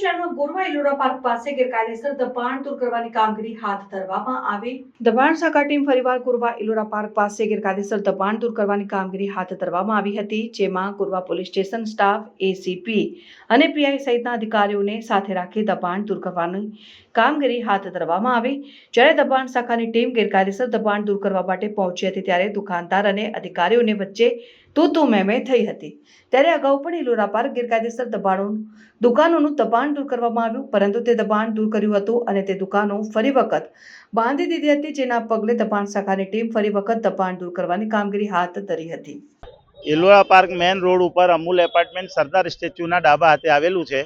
શહેરમાં ગોરવા ઇલોરા પાર્ક પાસે ગેરકાયદેસર દબાણ દૂર કરવાની કામગીરી હાથ ધરવામાં આવી. દબાણ શાખા ટીમ ફરીવાર ગોરવા ઇલોરા પાર્ક પાસે ગેરકાયદેસર દબાણ દૂર કરવાની કામગીરી હાથ ધરવામાં આવી હતી, જેમાં Gorwa police station staff ACP અને પીઆઈ સહિતના અધિકારીઓને સાથે રાખી દબાણ દૂર કરવાની કામગીરી હાથ ધરવામાં આવી. જ્યારે દબાણ શાખાની ટીમ ગેરકાયદેસર દબાણ દૂર કરવા માટે પહોંચી હતી, ત્યારે દુકાનદાર અને અધિકારીઓને વચ્ચે તું તું મેમે થઈ હતી. ત્યારે અગાઉ પણ ઇલોરા પાર્ક ગેરકાયદેસર દબાણો દુકાનોનું દબાણ દૂર કરવામાં આવ્યું, પરંતુ તે દબાણ દૂર કર્યું હતું અને તે દુકાનો ફરી વખત બાંધી દીધી હતી, જેના પગલે દબાણ શાખાની ટીમ ફરી વખત દબાણ દૂર કરવાની કામગીરી હાથ ધરી હતી. ઇલોરા પાર્ક મેન રોડ ઉપર અમૂલ એપાર્ટમેન્ટ સરદાર સ્ટેચ્યુના ડાબા હાથે આવેલું છે.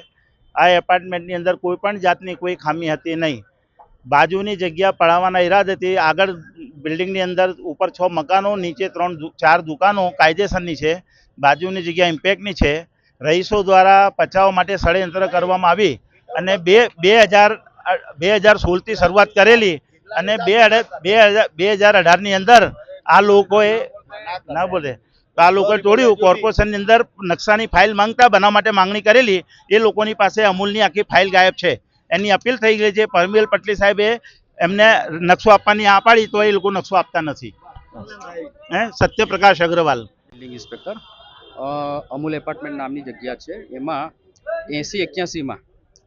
આ એપાર્ટમેન્ટની અંદર કોઈ પણ જાતની કોઈ ખામી હતી નહીં. બાજુની જગ્યા પડાવવાના ઈરાદેથી આગળ બિલ્ડિંગની અંદર ઉપર છ મકાનો, નીચે ત્રણ ચાર દુકાનો કાયદેસરની છે, બાજુની જગ્યા ઇમ્પેક્ટની છે. રહીશો દ્વારા પચાવવા માટે ષડયંત્ર કરવામાં આવી અને બે બે હજાર બે હજાર સોળથી શરૂઆત કરેલી અને બે બે હજાર બે હજાર અઢારની અંદર આ લોકોએ, ના બોલે તો આ લોકોએ તોડ્યું. કોર્પોરેશનની અંદર નકશાની ફાઇલ માંગતા બનાવવા માટે માંગણી કરેલી. એ લોકોની પાસે અમૂલની આખી ફાઇલ ગાયબ છે. એની અપીલ થઈ ગઈ છે. પરમિલ પટલી સાહેબે એમને નકશો આપવાની આ પાડી તો એ લોકો નકશો આપતા નથી. હે? Satyaprakash Agrawal. Building inspector Amul apartment નામની જગ્યા છે. એમાં એંસી એક્યાસીમાં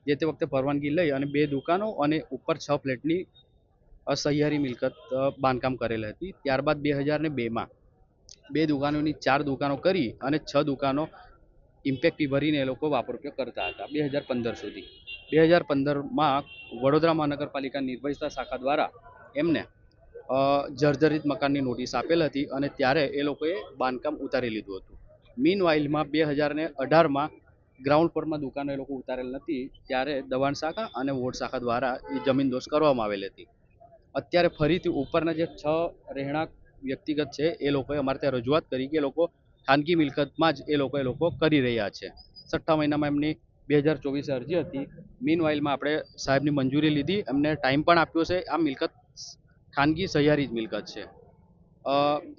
જે તે વખતે પરવાનગી લઈ અને બે દુકાનો અને ઉપર છ ફ્લેટની સહિયારી મિલકત બાંધકામ કરેલ હતી. ત્યારબાદ બે હજાર ને બેમાં બે દુકાનોની ચાર દુકાનો કરી અને છ દુકાનો ઇમ્પેક્ટી ભરીને એ લોકો વાપર કરતા હતા, બે હજાર પંદર સુધી. બે હજાર પંદરમાં વડોદરા મહાનગરપાલિકા નિર્ભયતા શાખા દ્વારા એમને જર્જરિત મકાનની નોટિસ આપેલ હતી અને ત્યારે એ લોકોએ બાંધકામ ઉતારી લીધું હતું. મીન વાઇલમાં બે હજાર ને અઢારમાં ગ્રાઉન્ડ પરમાં દુકાનો એ લોકો ઉતારેલ નથી, ત્યારે દવાણ શાખા અને વોર્ડ શાખા દ્વારા એ જમીન દોષ કરવામાં આવેલી હતી. અત્યારે ફરીથી ઉપરના જે છ રહેણાંક વ્યક્તિગત છે, એ લોકોએ અમારે ત્યાં રજૂઆત કરી કે એ લોકો ખાનગી મિલકતમાં જ એ લોકો એ લોકો કરી રહ્યા છે. છઠ્ઠા મહિનામાં એમની બે હજાર ચોવીસે અરજી હતી. મીન વાઇલમાં આપણે સાહેબની મંજૂરી લીધી. એમને ટાઈમ પણ આપ્યો છે. આ મિલકત ખાનગી સહિયારી જ મિલકત છે.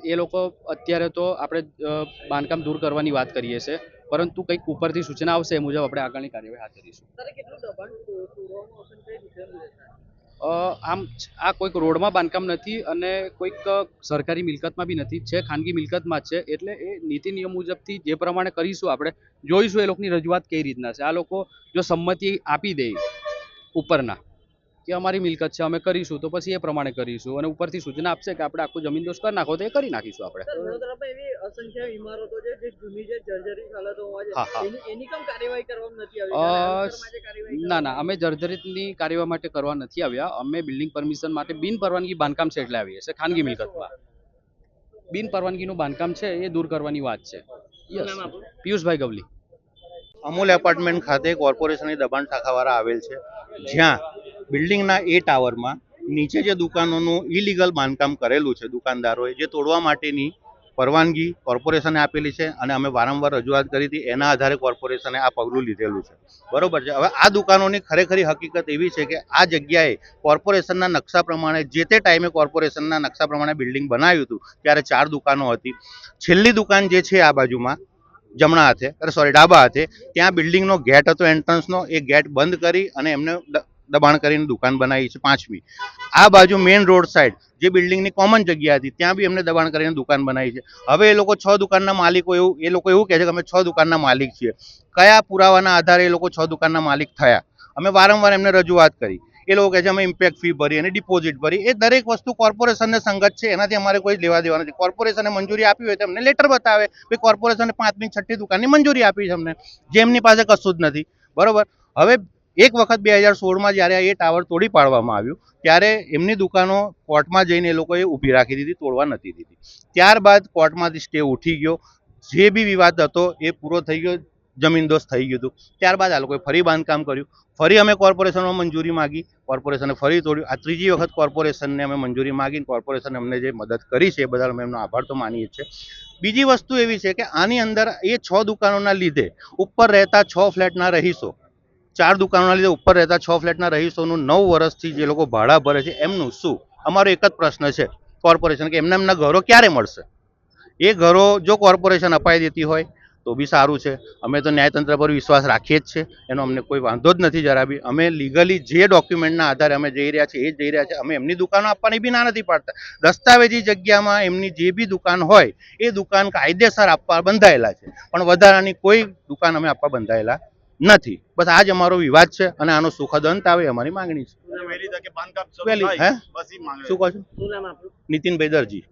એ લોકો અત્યારે તો આપણે બાંધકામ દૂર કરવાની વાત કરીએ છીએ પરંતુ કંઈક ઉપરથી સૂચના આવશે એ મુજબ આપણે આગળની કાર્યવાહી હાથ ધરીશું. આમ આ કોઈક રોડમાં બાંધકામ નથી અને કોઈક સરકારી મિલકતમાં બી નથી, છે ખાનગી મિલકતમાં જ છે. એટલે એ નીતિ નિયમ મુજબથી જે પ્રમાણે કરીશું આપણે, જોઈશું એ લોકોની રજૂઆત કઈ રીતના છે. આ લોકો જો સંમતિ આપી દે ઉપરના કે અમારી મિલકત છે, અમે કરીશું, તો પછી એ પ્રમાણે કરીશું અને ઉપરથી સૂચના આપશે કે આપણે આખું જમીન દોષ કરી નાખો, તો એ કરી નાખીશું આપણે. અસંખ્ય ઇમારતો છે જે જૂની છે જર્જરિત હાલતોમાં છે. હા, હા. એની એની કેમ કાર્યવાહી કરવામાં નથી આવી? અ, જ્યારે અંતરમાં જે કાર્યવાહી ના ના અમે જર્જરિતની કાર્યવાહી માટે કરવા નથી આવ્યા. અમે બિલ્ડિંગ પરમિશન માટે બિન પરવાનગી બાંધકામ છે એટલે આવીએ છીએ ખાનગી મિલકતમાં. બિન પરવાનગીનું બાંધકામ છે એ દૂર કરવાની વાત છે. યસ પિયુષભાઈ ગવલી. અમૂલ એપાર્ટમેન્ટ ખાતે કોર્પોરેશનની દબાણ શાખાવાળા આવેલ છે. જ્યાં બિલ્ડિંગના એ ટાવરમાં નીચે જે દુકાનોનું ઇલીગલ બાંધકામ કરેલું છે દુકાનદારોએ જે તોડવા માટેની પરવાનગી કોર્પોરેશને આપેલી છે અને અમે વારંવાર રજૂઆત કરી હતી, એના આધારે કોર્પોરેશને આ પગલું લીધેલું છે. બરોબર છે? હવે આ દુકાનોની ખરેખરી હકીકત એવી છે કે આ જગ્યાએ કોર્પોરેશનના નકશા પ્રમાણે, જે તે ટાઈમે કોર્પોરેશનના નકશા પ્રમાણે બિલ્ડિંગ બનાવ્યું હતું, ત્યારે ચાર દુકાનો હતી. છેલ્લી દુકાન જે છે આ બાજુમાં, જમણા હાથે સોરી ડાબા હાથે, ત્યાં બિલ્ડિંગનો ગેટ હતો એન્ટ્રન્સનો એ ગેટ બંધ કરી અને એમને દબાણ કરીને દુકાન બનાવી છે પાંચમી. આ બાજુ મેઇન રોડ સાઈડ જે બિલ્ડિંગની કોમન જગ્યા હતી, ત્યાં બી એમને દબાણ કરીને દુકાન બનાવી છે. હવે એ લોકો છ દુકાનના માલિકો એવું, એ લોકો એવું કહે છે કે અમે છ દુકાનના માલિક છીએ. કયા પુરાવાના આધારે એ લોકો છ દુકાનના માલિક થયા? અમે વારંવાર એમને રજૂઆત કરી. એ લોકો કહે છે, અમે ઇમ્પેક્ટ ફી ભરી અને ડિપોઝિટ ભરી. એ દરેક વસ્તુ કોર્પોરેશનને સંગત છે, એનાથી અમારે કોઈ લેવા દેવા નથી. કોર્પોરેશને મંજૂરી આપી હોય તો અમને લેટર બતાવે. કે કોર્પોરેશને પાંચમી છઠ્ઠી દુકાનની મંજૂરી આપી છે અમને. જેમની પાસે કશું જ નથી. બરોબર? હવે એક વખત બે હજાર સોળમાં જ્યારે એ ટાવર તોડી પાડવામાં આવ્યું, ત્યારે એમની દુકાનો કોર્ટમાં જઈને એ લોકોએ ઊભી રાખી દીધી, તોડવા નથી દીધી. ત્યારબાદ કોર્ટમાંથી સ્ટે ઉઠી ગયો. જે બી વિવાદ હતો એ પૂરો થઈ ગયો જમીનદોસ્ત થઈ ગયું હતું. ત્યારબાદ આ લોકોએ ફરી બાંધકામ કર્યું. ફરી અમે કોર્પોરેશનમાં મંજૂરી માગી, કોર્પોરેશને ફરી તોડ્યું. આ ત્રીજી વખત કોર્પોરેશનને અમે મંજૂરી માગીને કોર્પોરેશન અમને જે મદદ કરી છે એ બદલ અમે એમનો આભાર તો માનીએ છીએ. બીજી વસ્તુ એવી છે કે આની અંદર એ છ દુકાનોના લીધે ઉપર રહેતા છ ફ્લેટના રહીશો ચાર દુકાનોના લીધે ઉપર રહેતા છ ફ્લેટના રહીશોનું નવ વર્ષથી જે લોકો ભાડા ભરે છે, એમનું શું? અમારો એક જ પ્રશ્ન છે, કોર્પોરેશન, કે એમના એમના ઘરો ક્યારે મળશે? એ ઘરો જો કોર્પોરેશન અપાઈ દેતી હોય, તો બી સારું છે. અમે તો ન્યાયતંત્ર પર વિશ્વાસ રાખીએ જ છે, એનો અમને કોઈ વાંધો જ નથી જરા બી. અમે લીગલી જે ડોક્યુમેન્ટના આધારે અમે જઈ રહ્યા છીએ, એ જઈ રહ્યા છીએ અમે એમની દુકાનો આપવાની બી ના નથી પાડતા. દસ્તાવેજી જગ્યામાં એમની જે બી દુકાન હોય, એ દુકાન કાયદેસર આપવા બંધાયેલા છે. પણ વધારાની કોઈ દુકાન અમે આપવા બંધાયેલા નથી. બસ આજ અમારો વિવાદ છે અને આનો સુખદ અંત આવે અમારી માંગણી છે. શું કહો છો? નીતિનભાઈ દરજી.